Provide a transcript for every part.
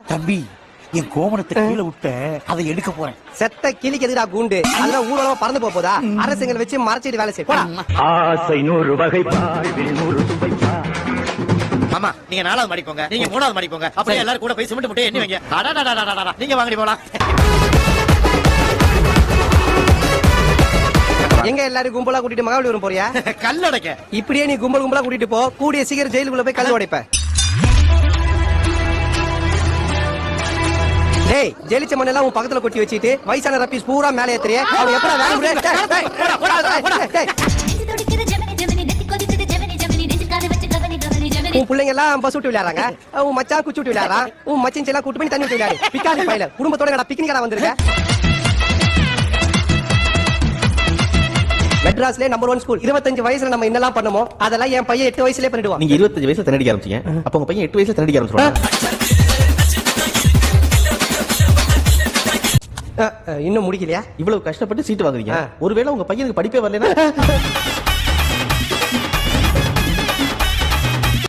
தம்பி என் கோமணத்தை கீழே விட்ட அதை எடுக்க போறேன். செத்த கிளிக்கு எதுடா கூண்டு? அதெல்லாம் ஊர்வலமா பறந்து போக போதா? அரசுங்களை வச்சு மறைச்சிட்டு வேலை செய்ய போடா. ஆசை நூறு வகை நூறு நீங்க நாலாவது மாடி போங்க நீங்க மூணாவது மாடி போங்க அப்படியே எல்லாரும் கூட போய் சிமெண்ட் முட்டையை எண்ணி வைங்க. அடடடடடடடா. நீங்க வாங்கடி போலாம். எங்க எல்லாரும் கும்பலா கூட்டிட்டு மகாபலிபுரம் போறியா? கல்லடைக்க. இப்படியே நீ கும்பல் கும்பலா கூட்டிட்டு போ. கூடிய சீக்கிரம் ஜெயிலுக்குள்ள போய் கல் உடைப்ப. டேய் ஜெயிலிச்ச மண்ணெல்லாம் உன் பக்கத்துல கொட்டி வச்சிட்டு வயசான ரப்பீஸ் பூரா மேலே ஏத்துறியே? அவன் எப்படா உன் பிள்ளைங்க எல்லாம் பஸ் விட்டு விளையாடுறாங்க. உன் மச்சான் குச்சி விட்டு விளையாடுறான். உன் மச்சின் எல்லாம் கூட்டு பண்ணி தண்ணி விட்டு விளையாடு. பிக்காலி பையில. குடும்பத்தோட கடா பிக்னிக் கடா வந்திருக்க? மெட்ராஸ்ல நம்பர் ஒன் ஸ்கூல் இருபத்தஞ்சு வயசுல நம்ம என்னெல்லாம் பண்ணுமோ அதெல்லாம் என் பையன் எட்டு வயசுலயே பண்ணிடுவான். நீங்க இருபத்தஞ்சு வயசுல தண்ணடிக்க ஆரம்பிச்சீங்க. அப்ப உங்க பையன் எட்டு வயசுல தண்ணடிக்க ஆரம்பிச்சிருவாங்க இன்னும் முடிக்கலையா? இவ்வளவு கஷ்டப்பட்டு சீட்டு வாங்குறீங்க. ஒருவேளை உங்க பையனுக்கு படிப்பே வரலனா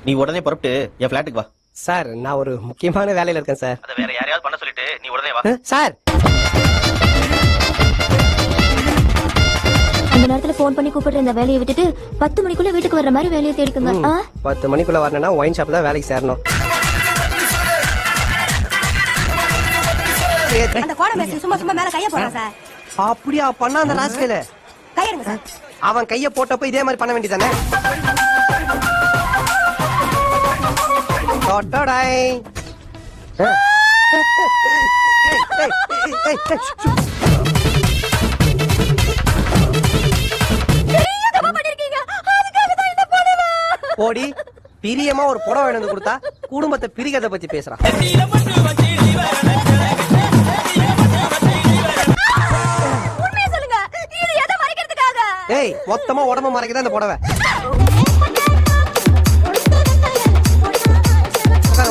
நீ உடனே புறப்பட்டு என் பிளாட்டுக்கு வா. சார் நான் ஒரு முக்கியமான வேலையில இருக்கேன் சார். அத வேற யாரையாவது பண்ண சொல்லிட்டு நீ உடனே வா. சார். அந்த நேரத்துல போன் பண்ணி கூப்பிடுற இந்த வேலையை விட்டுட்டு பத்து மணிக்குள்ள வீட்டுக்கு வர்ற மாதிரி வேலையை தேடிக்குங்க? பத்து மணிக்குள்ள வரணும்னா ஒயின் ஷாப்ல தான் வேலைக்கு சேரணும். அந்த கோட மேஸ்திரி சும்மா சும்மா மேல கைய போறான் சார். அப்படியா? பண்ணா அந்த ராஸ்கேல. கையெடுங்க சார். அவன் கைய போட்டப்ப இதே மாதிரி பண்ண வேண்டியதானே டொட்டடாய். போடி பிரியமா ஒரு புடவை வேணும் வந்து கொடுத்தா குடும்பத்தை பிரிக்கிறத பத்தி பேசுறான். ஏய் மொத்தமா உடம்பு மறைக்குதா இந்த புடவை.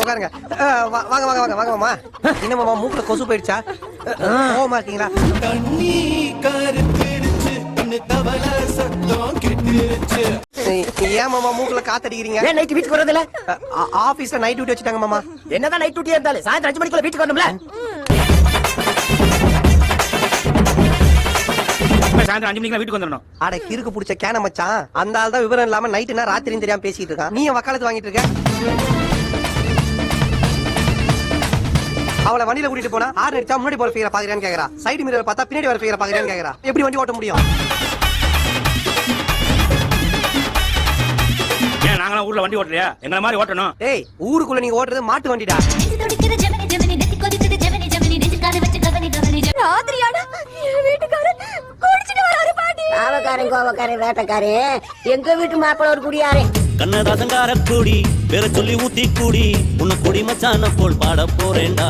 உட்காருங்க வாங்க வாங்க வாங்க வாங்க மாமா என்னமாமா மூக்குல கொசு போயிடுச்சா? கோவமா இருக்கீங்களா? ஏய், ஏன் மாமா மூக்குல காத்தடிக்கிறீங்க? ஏன் நைட் வீட்டுக்கு வரதில்ல ஆபீஸ்ல நைட் டியூட்டி வச்சுட்டாங்க மாமா என்னதான் நைட் டியூட்டியா இருந்தாலும் சாயந்தரம் அஞ்சு மணிக்குள்ள வீட்டுக்கு வரணும்ல? சாயந்தரம் அஞ்சு மணிக்கு வீட்டுக்கு வந்துடணும். அட கிறுக்கு புடிச்ச கேன மச்சான் அந்த ஆள் தான் விவரம் இல்லாம நைட்டுனா ராத்திரியும் தெரியாம பேசிட்டு இருக்கான். நீ வக்காலத்து வாங்கிட்டு இருக்க? அவளை வண்டியில கூட்டிட்டு போனா ஆறு அடிச்சா முன்னாடி போற ஃபிகரை பாக்குறான்னு கேக்குறா. சைடு மிரர் பார்த்தா பின்னாடி வர ஃபிகரை பாக்குறான்னு கேக்குறா. எப்படி வண்டி ஓட்ட முடியும்? ஏன் நாங்களாம் ஊர்ல வண்டி ஓட்டலையா? எங்களை மாதிரி ஓட்டணும். ஏய் ஊருக்குள்ள நீங்க ஓட்டுறது மாட்டு வண்டிடா. பாட்டி காவக்காரன் வேட்டக்காரன். எங்க வீட்டு மாப்பிள்ள ஒரு குடியாரே. கண்ணதாசங்கார கூடி பேர சொல்லி ஊத்தி கூடி உன்னை கொடி மச்சான போல் பாட போறேன்டா.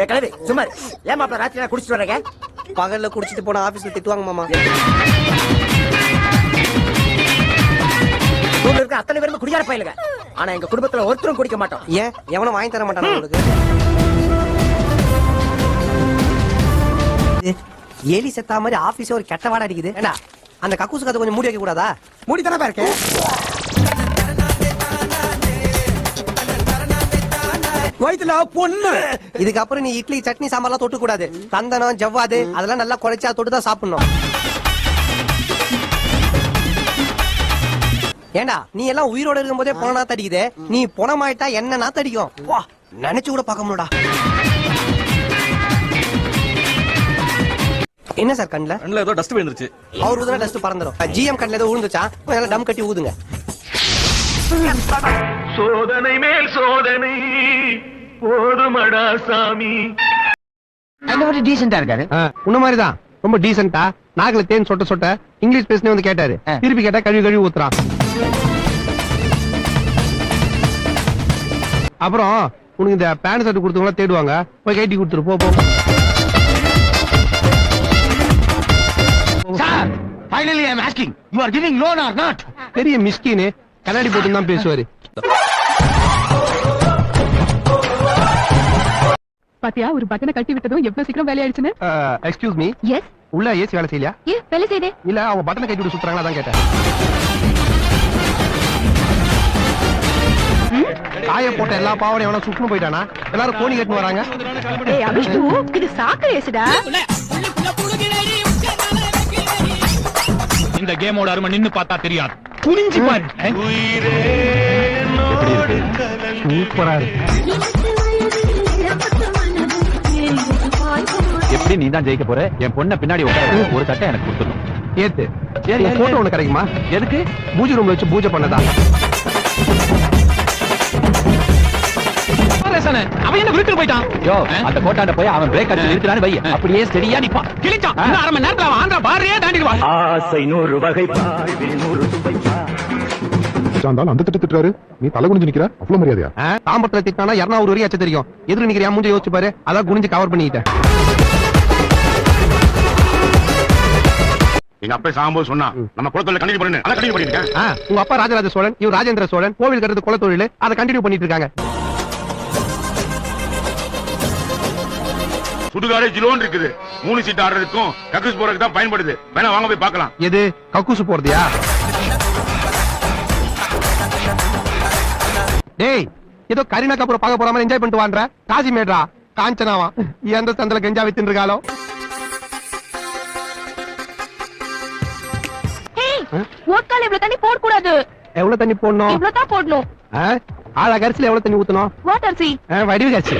ஏ கிளவி சும்மா. ஏன் மாப்பிள்ள ராத்திரி நான் குடிச்சிட்டு வர்றேங்க? பகல்ல குடிச்சிட்டு போனா ஆபீஸ்ல திட்டுவாங்க மாமா. ஊர்ல இருக்க அத்தனை பேரும் குடியார பயிலுங்க. ஆனா எங்க குடும்பத்துல ஒருத்தரும் குடிக்க மாட்டோம். ஏன்? எவனும் வாங்கி தர மாட்டானா உங்களுக்கு? ஏ, எலி செத்தா மாதிரி ஆபீஸே ஒரு கெட்ட வாடை அடிக்குது. ஏண்டா? அந்த கக்கூசு கதை கொஞ்சம் மூடி வைக்க கூடாதா மூடி தானே இருக்கு வயிற்றுல பொண்ணு. இதுக்கப்புறம் நீ இட்லி சட்னி சாம்பார்லாம் தொட்டு கூடாது தந்தனம் ஜவ்வாது அதெல்லாம் நல்லா குறைச்சா தொட்டு தான் சாப்பிடணும். ஏண்டா நீ எல்லாம் உயிரோட இருக்கும் போதே பொணனா தடிக்குது நீ பொணமாயிட்டா என்ன தடிக்கும் வா நினைச்சு கூட பார்க்க முடியாடா என்ன சார் கண்ணுல? கண்ணுல ஏதோ டஸ்ட் விழுந்துருச்சு. அவர் ஊதுனா டஸ்ட் பறந்துடும் ஜிஎம் கண்ணுல ஏதோ விழுந்துச்சா கொஞ்சம் நல்லா டம் கட்டி ஊதுங்க. சோதனை மேல் சோதனை. போதுமடா சாமி. அந்த மாதிரி டீசெண்டா இருக்காரு. உன்ன மாதிரிதான். ரொம்ப டீசென்டா நாக்குல தேன் சொட்ட சொட்ட இங்கிலீஷ் பேசினே வந்து கேட்டாரு. திருப்பி கேட்டா கழுவி கழுவி ஊத்துறான். அப்புறம் உனக்கு இந்த பேண்ட் ஷர்ட் கொடுத்தவங்களா தேடுவாங்க. போய் கைட்டி கொடுத்துரு போ. Sir finally I am asking you are giving loan or not பெரிய மிஸ்கின்னு கண்ணாடி போட்டு தான் பேசுவாரு. பாத்தியா ஒரு பட்டனை கட்டி விட்டதும் எவ்வளவு சீக்கிரம் வேலையாயிடுச்சுன்னு எக்ஸ்கியூஸ் மீ எஸ் உள்ள ஏசி வேலை செய்யலையா? ஏ வேலை செய்தே. இல்ல அவங்க பட்டனை கட்டி விட்டு சுத்துறாங்களா தான் கேட்டேன். பாய போட்ட எல்லா பாவனையும் எவனா சுட்டுன்னு போயிட்டானா? எல்லாரும் கோணி கட்டுன்னு வராங்க. இது சாக்கு ஏசுடா. இந்த கேமோட அருமை நின்னு பார்த்தா தெரியாது. துணிஞ்சு பாரு. எப்படி இருக்கு? சூப்பரா இருக்கு. எப்படி நீ தான் ஜெயிக்க போற? என் பொண்ண பின்னாடி உட்கார ஒரு தட்டை எனக்கு கொடுத்துடணும். ஏத்து. போட்டோ ஒண்ணு கிடைக்குமா? எதுக்கு? பூஜை ரூம்ல வச்சு பூஜை அவன் என்ன விருட்டு போயிட்டான்? யோ அந்த கோட்டாண்ட போய் அவன் பிரேக் அடிச்சு நிறுத்தினான்னு வை அப்படியே ஸ்டெடியா நிப்பான். கிழிச்சான். இன்னும் அரை மணி நேரத்துல அவன் ஆந்திரா பாரியே தாண்டிடுவான். ஆசை நூறு வகை வாழ்வில் நூறு சுவைப்பா அந்த திட்டு திட்டுறாரு. நீ தலை குனிஞ்சு நிக்கிற? அவ்வளவு மரியாதையா? தாம்பரத்துல திட்டானா இரநூறு வரையும் அச்சு தெரியும். எதிர நிக்கிறியா மூஞ்ச யோசிச்சு பாரு. அதான் குனிஞ்சு கவர் பண்ணிக்கிட்டேன். எங்க அப்பா சாகும்போது சொன்னா நம்ம குளத்துல கண்டினியூ பண்ணு அதை கண்டினியூ பண்ணிருக்கேன் உங்க அப்பா ராஜராஜ சோழன் இவர் ராஜேந்திர சோழன் கோவில் கட்டுறது குல தொழில் அதை கண்டினியூ பண்ணிட்டு இருக்காங்க. சுடுகாடு ஜிலோன் இருக்குது. மூணு சீட் ஆடுறதுக்கும் கக்கூஸ் போறதுக்கு தான் பயன்படுது. வேணா வாங்க போய் பார்க்கலாம். எது? கக்கூசு போறதையா டேய் ஏதோ கரீனா கபூர் பார்க்க போற மாதிரி என்ஜாய் பண்ணிட்டு வான்ற? காசி மேட்ரா? காஞ்சனாவா? எந்த சந்தில கஞ்சா வித்துட்டு இருக்காளோ? ஓட்கால இவ்வளவு தண்ணி போட கூடாது எவ்வளவு தண்ணி போடணும்? இவ்வளவு தான் போடணும்? ஆளா கரிசில எவ்வளவு தண்ணி ஊத்தணும்? வாட்டர் சி. வடிவு கரிசி.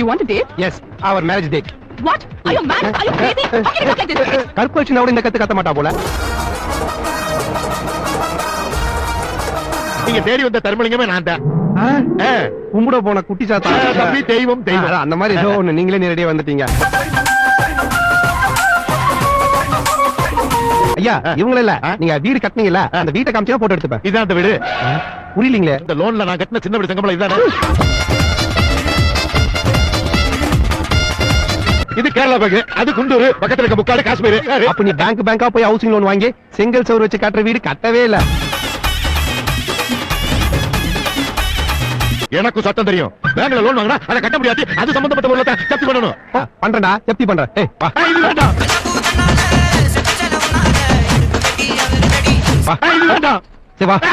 You want to date as our marriage date what are you mad are you crazy how can you talk like this? கற்பழிச்சு கூட இந்த கத்து கத்த மாட்டா போல நீங்க தேடி வந்த தர்மலிங்கமே நான் தான்? கும்பிட போன குட்டி சாத்தா. தம்பி தெய்வம் தெய்வம். அந்த மாதிரி ஏதோ ஒண்ணு நீங்களே நேரடியா வந்துட்டீங்க. ஐயா இவங்கள இல்ல. நீங்க வீடு கட்டுனீங்கல்ல அந்த வீட்டை காமிச்சா போட்டோ எடுத்துப்பேன். இதான் அந்த வீடு. புரியலீங்களே இந்த லோன்ல நான் கட்டின சின்ன வீடு சங்கமலம் இதானே? இது கேரளா பேங்க் அது குண்டூர் பக்கத்துல இருக்க முக்காடு காஷ்மீர். அப்ப நீ பேங்க் பேங்கா போய் ஹவுசிங் லோன் வாங்கி செங்கல் சவர் வச்சு கட்டுற வீடு கட்டவே இல்ல. எனக்கும் சட்டம் தெரியும். பேங்க்ல லோன் வாங்கினா அதை கட்ட முடியாது. அது சம்பந்தப்பட்ட பொருளை ஜப்தி பண்ணணும். ஆ, பண்றேன்டா ஜப்தி பண்றேன். இது வேண்டாம். இது வேண்டாம். சரி வா. ஆ,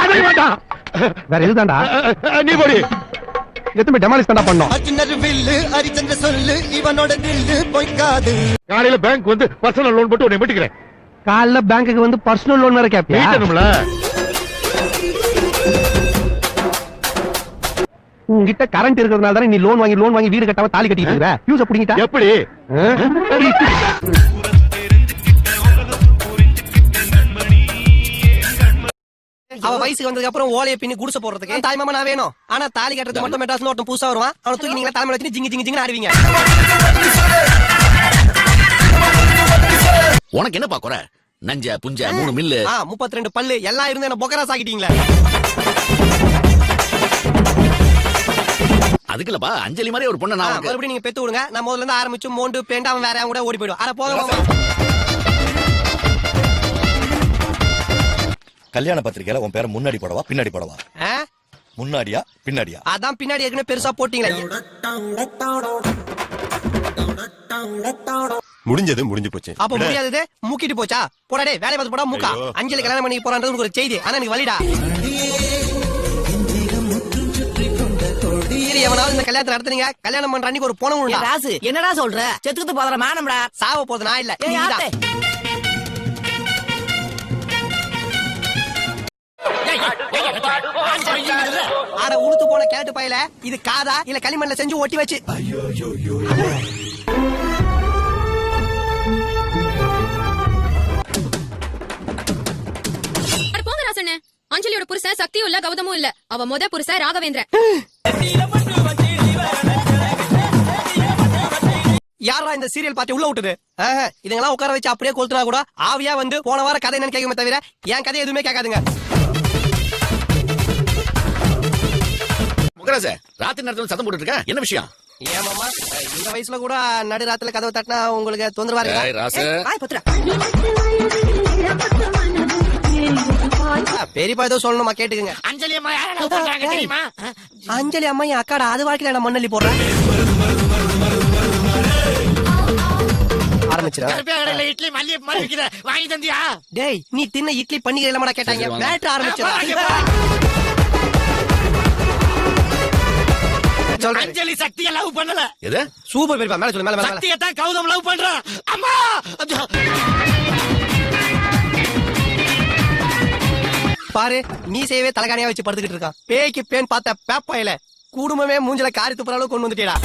அது வேண்டாம் வேற எதுதான்டா ஆ, ஆ, நீ போடி எத்தனை டெமாலிஸ் தான்டா பண்ணோம் காலையில பேங்க் வந்து பர்சனல் லோன் போட்டு உன்னை மீட்டுக்கிறேன். காலைல பேங்க்குக்கு வந்து பர்சனல் லோன் வேற கேப்பியா? மீட்டணும்ல? உங்ககிட்ட கரண்ட் இருக்கிறதுனால தானே நீ லோன் வாங்கி லோன் வாங்கி வீடு கட்டாம தாலி கட்டிட்டு இருக்கிற யூஸ் புடிங்கிட்டா? எப்படி? அவ வயசுக்கு வந்ததுக்கு அப்புறம் ஓலைய பின்னி குடிசை போடுறதுக்கு தாய் மாமா நான் வேணும். ஆனா தாலி கட்டுறதுக்கு மட்டும் மெட்ராஸ்ல ஒருத்தன் புதுசா வருவான். அவனை தூக்கி நீங்க தலைமை வச்சு ஜிங்கி ஜிங்கி ஜிங்கி ஆடுவீங்க. உனக்கு என்ன பாக்குற நஞ்ச புஞ்ச மூணு மில்லு. முப்பத்தி ரெண்டு பல்லு. எல்லாம் இருந்து என்ன பொக்கராஸ் ஆகிட்டீங்களே அதுக்குலப்பா அஞ்சலி மாதிரி ஒரு பொண்ணை நான் மறுபடியும் நீங்க பெத்து விடுங்க. நான் முதல்ல இருந்து ஆரம்பிச்சு மோண்டு பேண்ட் அவன் வேற அவன் கூட ஓடி போயிடும் அட போக கல்யாண பத்திரிக்கையில உன் பேரை முன்னாடி போடவா பின்னாடி போடவா? முன்னாடியா பின்னாடியா? அதான் பின்னாடி ஏற்கனவே பெருசா போட்டீங்களே. முடிஞ்சது முடிஞ்சு போச்சு. அப்ப முடியாதது மூக்கிட்டு போச்சா? போடா டேய் வேலைய பார்த்து போடா மூக்கா. அஞ்சலி கல்யாணம் பண்ணி போறான்றது ஒரு செய்தி. ஆனா எனக்கு சரி, எவனாவது இந்த கல்யாணத்தை நடத்துறீங்க கல்யாணம் பண்ற அன்னைக்கு ஒரு போன ராசு என்னடா சொல்ற? செத்துக்கிட்டு போதுற மானம்டா. சாவ போறது நான் இல்ல. ஆட உளுத்து போன கேட்டு பையல. இது காதா இல்ல களிமண்ல செஞ்சு ஒட்டி வச்சு. அட அஞ்சலியோட புருஷன் சக்தியும் இல்ல கௌதமும் இல்ல. அவ முத புருஷன் ராகவேந்திரன். யாரா இந்த சீரியல் பார்ட்டி உள்ள விட்டுது? ஆஹா, இதுங்கெல்லாம் உட்கார வச்சு அப்படியே கொளுத்துனா கூட ஆவியா வந்து போன வாரம் கதை என்னன்னு கேட்குமே தவிர என் கதை எதுவுமே கேட்காதுங்க. முகராஜ ராத்திரி நேரத்துல சத்தம் போட்டுட்டு இருக்க? என்ன விஷயம்? ஏமாமா இந்த வயசுல கூட நடுராத்துல கதவை தட்டினா உங்களுக்கு தொந்தரவா இருக்கா? பெரியப்பா ஏதோ சொல்லணுமா கேட்டுக்குங்க. அஞ்சலி அம்மா தெரியுமா? அஞ்சலி அம்மா என் அக்காடா அது வாழ்க்கையில நான் மண்ணள்ளி போடுறேன். ஆரம்பிச்சு ஆரம்பிச்சிடா கருப்பியா கடையில இட்லி மல்லிகை விக்கிற வாங்கி தந்தியா? டேய் நீ தின்ன இட்லி பண்ணிக்கிறேன் கேட்டாங்க. மேட்ரு ஆரம்பிச்சிடா சொல்றேன். அஞ்சலி சக்திய லவ் பண்ணல. எது? சூப்பர் பெரியப்பா மேல சொல்லு மேல மேல, சக்தியை தான் கௌதம் லவ் பண்றான் அம்மா! பாரு நீ செய்யவே தலகாணியா வச்சு படுத்துக்கிட்டு இருக்கான். பேய்க்கு பேன் பார்த்த பேப்பாயில குடும்பமே மூஞ்சில காரி துப்புற அளவுக்கு கொண்டு வந்துட்டேடா